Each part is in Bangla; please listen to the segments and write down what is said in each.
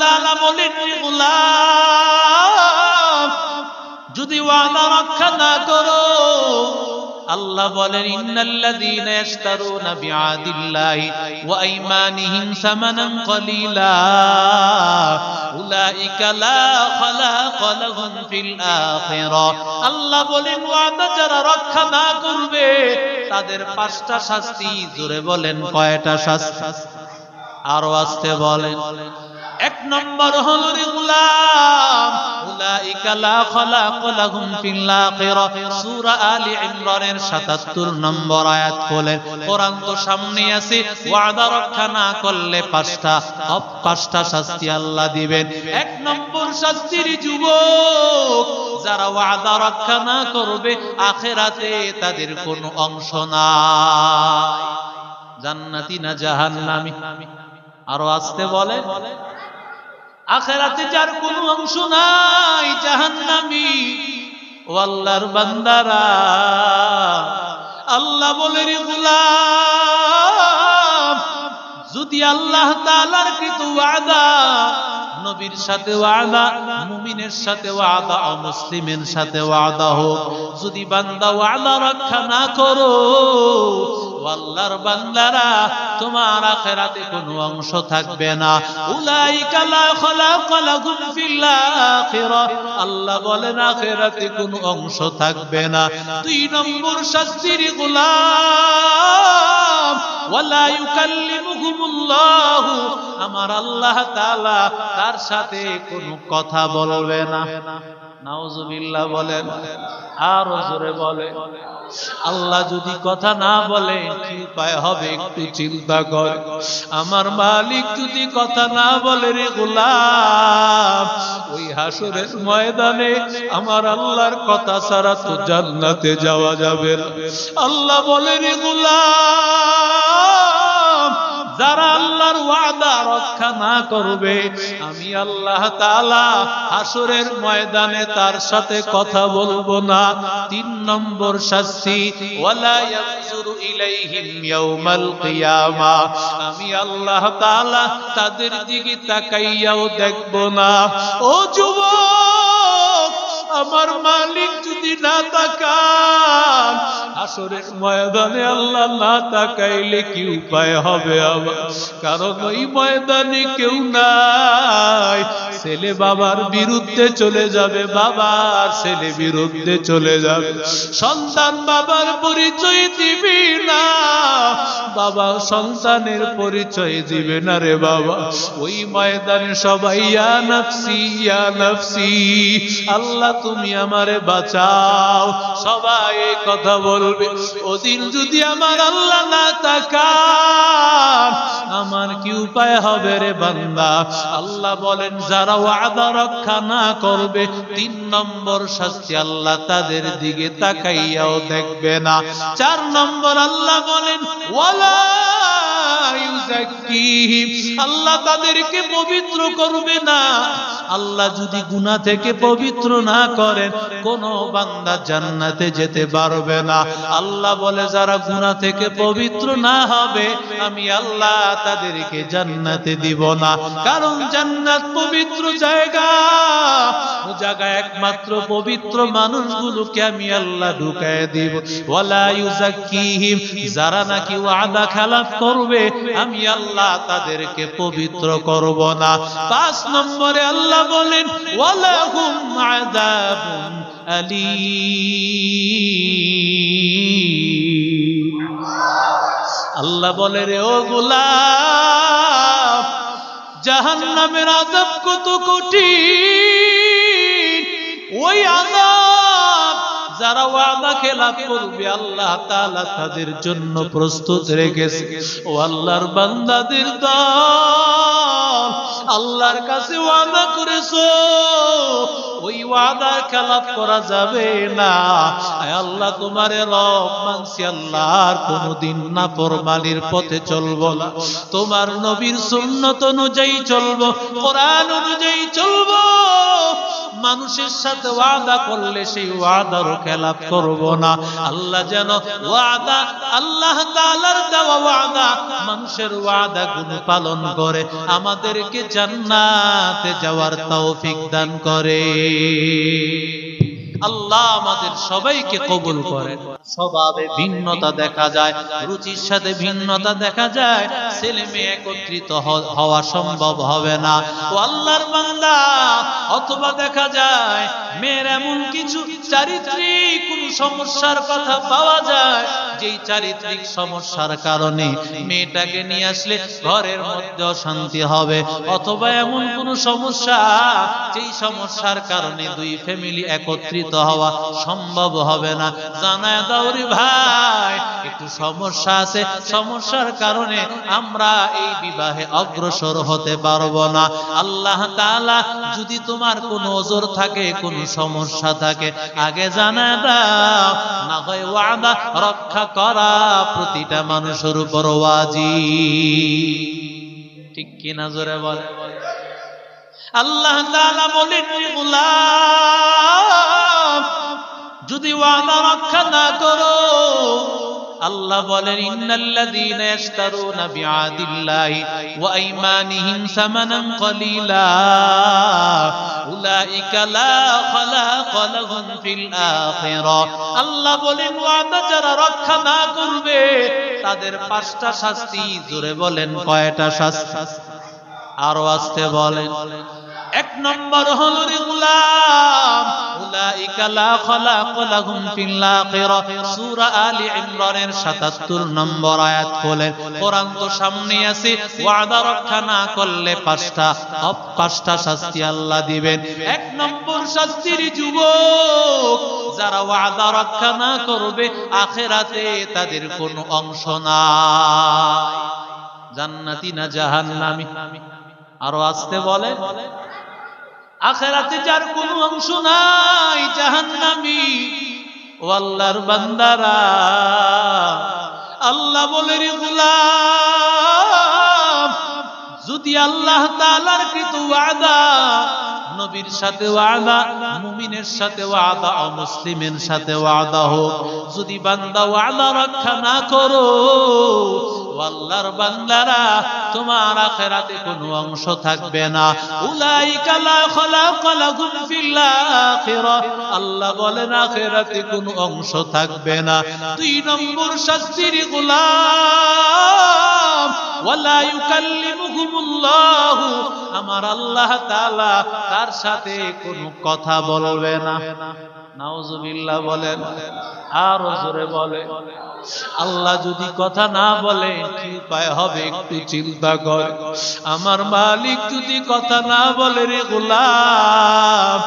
তাআলা বলেন যদি ওয়াদা রক্ষা না করো, আল্লাহ বলেন, ইন্নাল্লাযীনা ইশতারুনা বিআদিল্লাহি ওয়া আইমানিহিম সামানান উলাইকা লা খালাকা লাহুম ফিল আখিরাহ আল্লাহ বলেন, ওয়াদা যারা রক্ষা না করবে, তাদের পাঁচটা শাস্তি জোরে বলেন, কয়টা শাস্তি? আরও আসতে বলেন। এক নম্বর হলো রে গোলাম উলাইকা লা খালাক লাহুম ফিল আখিরাহ সূরা আলী ইমরানের 77 নম্বর আয়াত বলেন কোরআন তো সামনে আছে, ওয়াদা রক্ষা না করলে পাঁচটা পাঁচটা শাস্তি আল্লাহ দিবেন। এক নম্বর শাস্তির যুবক, যারা ওয়াদা রক্ষা না করবে, আখিরাতে তাদের কোনো অংশ নাই। জান্নাতি না জাহান্নামী? আরও আসতে বলে? আখেরাতে যার কোনো অংশ নাই জাহান্নামী। ও আল্লাহর বান্দারা, আল্লাহ বলে গোলাম, যদি আল্লাহ তাআলার কৃত ওয়াদা, নবীর সাথে ওয়াদা, মুমিনের সাথে ওয়াদা অমুসলিমের সাথে ওয়াদা হোক, যদি বান্দা ওয়াদা রক্ষা না করো আল্লাহর বান্দারা, তোমার আখেরাতে কোনো অংশ থাকবে না। উলাইকা লা খালাকা লাহুম ফিল আল্লাহ বলেন, আখেরাতে কোনো অংশ থাকবে না। দুই নম্বর শাস্তির গোলাম, ওয়ালা ইউকাল্লিমুহুমুল্লাহু। আমার আল্লাহ তাআলা তার সাথে কোনো কথা বলবে না। বলেন, আর জোরে বলে আল্লাহ যদি কথা না বলে, কি উপায় হবে একটু চিন্তা কর। আমার মালিক যদি কথা না বলে রে গোলাম ওই হাসরের ময়দানে আমার আল্লাহর কথা ছাড়া তো জান্নাতে যাওয়া যাবে আল্লাহ বলে রে গোলাম যারা আল্লাহর ওয়াদা রক্ষা না করবে, আমি আল্লাহ তাআলা হাসরের ময়দানে তার সাথে কথা বলব না। তিন নম্বর শাস্তি, ওয়ালা ইয়ানজুরু ইলাইহিম ইয়াউমাল কিয়ামা। আমি আল্লাহ তাআলা তাদের দিকে তাকাইয়াও দেখব না। ও যুবক, আমার মালিক যদি না তাকান আসরের ময়দানে আল্লাহ না তাকাইলে কি উপায় হবে আমার কারণ ওই ময়দানে কেউ নাই। ছেলে বাবার বিরুদ্ধে চলে যাবে, বাবার ছেলে বিরুদ্ধে চলে যাবে। সন্তান বাবার পরিচয় দিবি না, বাবা সন্তানের পরিচয় দিবে না রে বাবা। ওই ময়দানে সবাই, ইয়া নফসি ইয়া নফসি, আল্লাহ তুমি আমারে বাঁচাও সবাই কথা বলবে। ওদিন যদি আমার আল্লাহ না তাকান আমার কি উপায় হবে রে বান্দা? আল্লাহ বলেন, যারা ওয়াদা রক্ষা না করবে, তিন নম্বর শাস্তি আল্লাহ তাদের দিকে তাকাইয়াও দেখবে না। চার নম্বর আল্লাহ বলেন, ওয়ালা আল্লাহ তাদেরকে পবিত্র করবে না। আল্লাহ যদি গুনাহ থেকে পবিত্র না করেন, কোন বান্দা জান্নাতে যেতে পারবে না। আল্লাহ বলে, যারা গুনাহ থেকে পবিত্র না হবে, আমি আল্লাহ তাদেরকে জান্নাতে দিব না। কারণ জান্নাত পবিত্র জায়গা। জায়গা একমাত্র পবিত্র মানুষগুলোকে আমি আল্লাহ ঢুকায় দিব। ওয়ালা ইউজাক্কিহিম যারা নাকি ওয়াদা খেলাফ করবে আমি আল্লাহ তাদেরকে পবিত্র করব না। পাঁচ নম্বরে আল্লাহ বলেন আল্লাহ বলে, রে ও গোলাম জাহান্নামের আযাব কত কঠিন। ওই আযাব যারা ওয়াদা খেলাফ করবে, আল্লাহ তাআলা তাদের জন্য প্রস্তুত রেখেছে। ও আল্লাহর বান্দাদের দল, আল্লাহর কাছে ওয়াদা করেছ, ওই ওয়াদা খেলাফ করা যাবে না। আল্লাহ, তোমারে রব মানছি আল্লাহর না ফরমানির পথে চলবো না। তোমার নবীর সুন্নত অনুযায়ী চলবো, কোরআন অনুযায়ী চলবো মানুষের সাথে ওয়াদা করলে সেই ওয়াদারও খেলাপ করব না। আল্লাহ যেন ওয়াদা, আল্লাহ তাআলার দেওয়া ওয়াদা মানুষের ওয়াদা গুণ পালন করে, আমাদেরকে জান্নাতে যাওয়ার তৌফিক দান করে। আল্লাহ আমাদের সবাইকে কবুল করেন স্বভাবে ভিন্নতা দেখা যায়, রুচির সাথে ভিন্নতা দেখা যায়, ছেলে মেয়ে একত্রিত হওয়া সম্ভব হবে না। ও আল্লাহর বান্দা, অথবা দেখা যায়, মেয়ের এমন কিছু চারিত্রিক কোন সমস্যার কথা পাওয়া যায় যেই চারিত্রিক সমস্যার কারণে মেয়েটাকে নিয়ে আসলে ঘরের মধ্যে হবে। অথবা এমন কোন সমস্যা, যেই সমস্যার কারণে দুই ফ্যামিলি একত্রিত হওয়া সম্ভব হবে না। জানায় দাওরি ভাই, একটু সমস্যা আছে। সমস্যার কারণে আমরা এই বিবাহে অগ্রসর হতে পারব না। আল্লাহ তাআলা যদি তোমার কোনো ওজোর থাকে, কোনো সমস্যা থাকে, আগে জানা দাও, না হয় ওয়াদা রক্ষা করা প্রতিটা মানুষের উপর ওয়াজি ঠিক কি না জোরে বলে? আল্লাহ তাআলা বলেন গোলাম, যদি ওয়াদা রক্ষা না করো আল্লাহ বলেন, ইন্নাল্লাযীনা ইশতারুনা বিআদিল্লাহি ওয়া আইমানিহিম সামানান কলিলা। উলাইকা লা খালাকা লাহুম ফিল আখিরা। আল্লাহ বলেন ওয়াদা যারা রক্ষা না করবে। তাদের পাঁচটা শাস্তি, জোরে বলেন, কয়টা শাস্তি? আরও আসতে বলেন। নম্বর হলো রে গোলাম। উলাইকা লা খালাকা লাহুম ফিল আখিরা। সূরা আলী ইমরানের 77 নম্বর আয়াত খোলেন কোরআন তো সামনে আছে, ওয়াদা রক্ষা না করলে পাঁচটা, অপ পাঁচটা শাস্তি আল্লাহ দিবেন। এক নম্বর শাস্তির যুবক, যারা ওয়াদা রক্ষা না করবে, আখেরাতে তাদের কোনো অংশ নাই। জান্নাতি না জাহান্নামী? আরও আসতে বলে? আখেরাতে যার কোনো অংশ নাই জাহান্নামী। ও আল্লাহর বান্দারা, আল্লাহ বলে, রে গোলাম, যদি আল্লাহ তাআলার কৃত ওয়াদা, নবীর সাথে ওয়াদা, মুমিনের সাথে ওয়াদা অমুসলিমের সাথে ওয়াদা হোক, যদি বান্দা ওয়াদা রক্ষা না করো আল্লাহর বান্দারা, তোমার আখেরাতে কোনো অংশ থাকবে না। উলাইকা লা খালাকা লাহুম ফিল আল্লাহ বলেন, আখেরাতে কোনো অংশ থাকবে না। দুই নম্বর শাস্তির গোলাম, ওয়ালা ইউকাল্লিমুহুমুল্লাহ। আমার আল্লাহ তাআলা তার সাথে কোনো কথা বলবে না। নাউজুবিল্লাহ বলেন, আর জোরে বলে, আল্লাহ যদি কথা না বলে কি উপায় হবে একটু চিন্তা কর। আমার মালিক যদি কথা না বলে রে গোলাম,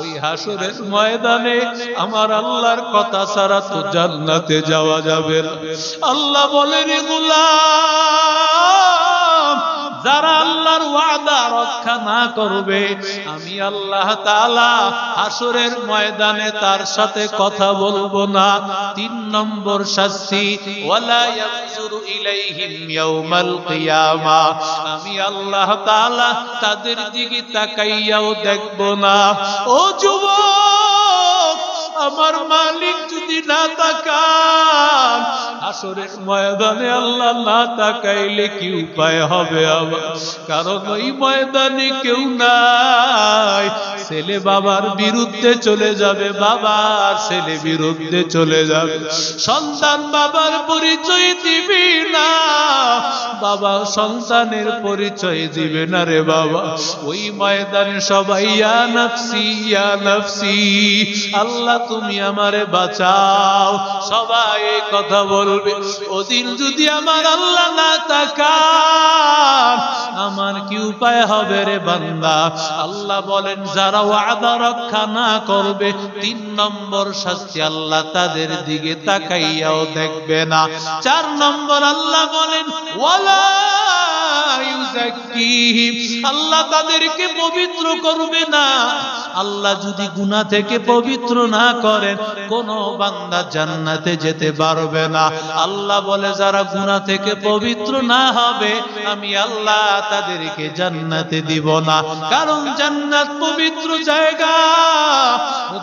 ওই হাসরের ময়দানে আমার আল্লাহর কথা ছাড়া তো জান্নাতে যাওয়া যাবে আল্লাহ বলে রে গোলাম যারা আল্লাহর ওয়াদা রক্ষা না করবে, আমি আল্লাহ তাআলা হাসরের ময়দানে তার সাথে কথা বলব না। তিন নম্বর শাস্তি, ওয়ালা ইয়ানজুরু ইলাইহিম ইয়াউমাল কিয়ামা। আমি আল্লাহ তাআলা তাদের দিকে তাকাইয়াও দেখব না। ও যুবক, আমার মালিক যদি না তাকান আসরের ময়দানে আল্লাহ না তাকাইলে কি উপায় হবে আবার? কারণ ওই ময়দানে কেউ নাই। ছেলে বাবার বিরুদ্ধে চলে যাবে, বাবার ছেলে বিরুদ্ধে চলে যাবে। সন্তান বাবার পরিচয় দিবি না, বাবা সন্তানের পরিচয় দিবে না রে বাবা। ওই ময়দানে সবাই, ইয়া ইয়া আল্লাহ তুমি আমারে বাঁচাও। সবাই কথা বলবে ওদিন যদি আমার আল্লাহ না তাকান, আমার কি উপায় হবে রে বান্দা? আল্লাহ বলেন, যারা ওয়াদা রক্ষা না করবে, তিন নম্বর শাস্তি আল্লাহ তাদের দিকে তাকাইয়াও দেখবে না। চার নম্বর আল্লাহ বলেন, ওয়ালা আল্লাহ তাদেরকে পবিত্র করবে না। আল্লাহ যদি গুনাহ থেকে পবিত্র না করেন, কোন বান্দা জান্নাতে যেতে পারবে না। আল্লাহ বলে, যারা গুনাহ থেকে পবিত্র না হবে, আমি আল্লাহ তাদেরকে জান্নাতে দিব না। কারণ জান্নাত পবিত্র জায়গা।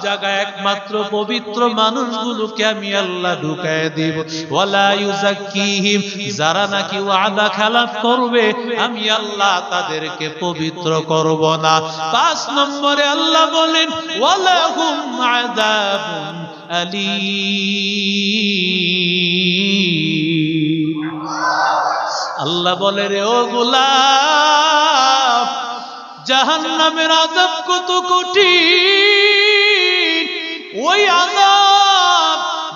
জায়গায় একমাত্র পবিত্র মানুষগুলোকে আমি আল্লাহ ঢুকায় দিব। ওয়ালা ইউজাক্কিহিম যারা নাকি ওয়াদা খেলাফ করবে আমি আল্লাহ তাদেরকে পবিত্র করব না। পাঁচ নম্বরে আল্লাহ বলেন আল্লাহ বলে, রে ও গোলাপ, জাহান্নামের আযাব কত কঠিন। ওই আযাব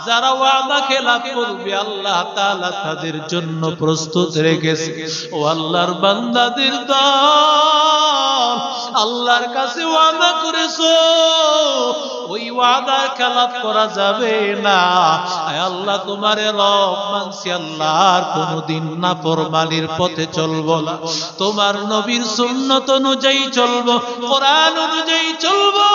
যারা ওয়াদা খেলাফ করবে, আল্লাহ তাআলা তাদের জন্য প্রস্তুত রেখেছে। ও আল্লাহর বান্দাদের দল, আল্লাহর কাছে ওয়াদা করেছ, ওই করা যাবে না। আল্লাহ, তোমারে রব মানছি আল্লাহর কোনদিন না ফরমানির পথে চলবো না। তোমার নবীর সুন্নত অনুযায়ী চলবো, কোরআন অনুযায়ী চলবো।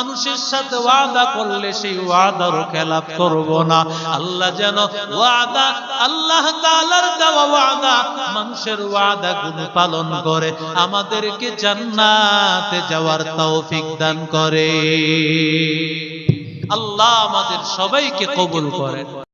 মানুষের সাথে ওয়াদা করলে সেই ওয়াদারও খেলাপ করব না। আল্লাহ যেন ওয়াদা, আল্লাহ তাআলার দেওয়া ওয়াদা মানুষের ওয়াদা গুলো পালন করে, আমাদেরকে জান্নাতে যাওয়ার তৌফিক দান করে। আল্লাহ আমাদের সবাইকে কবুল করেন।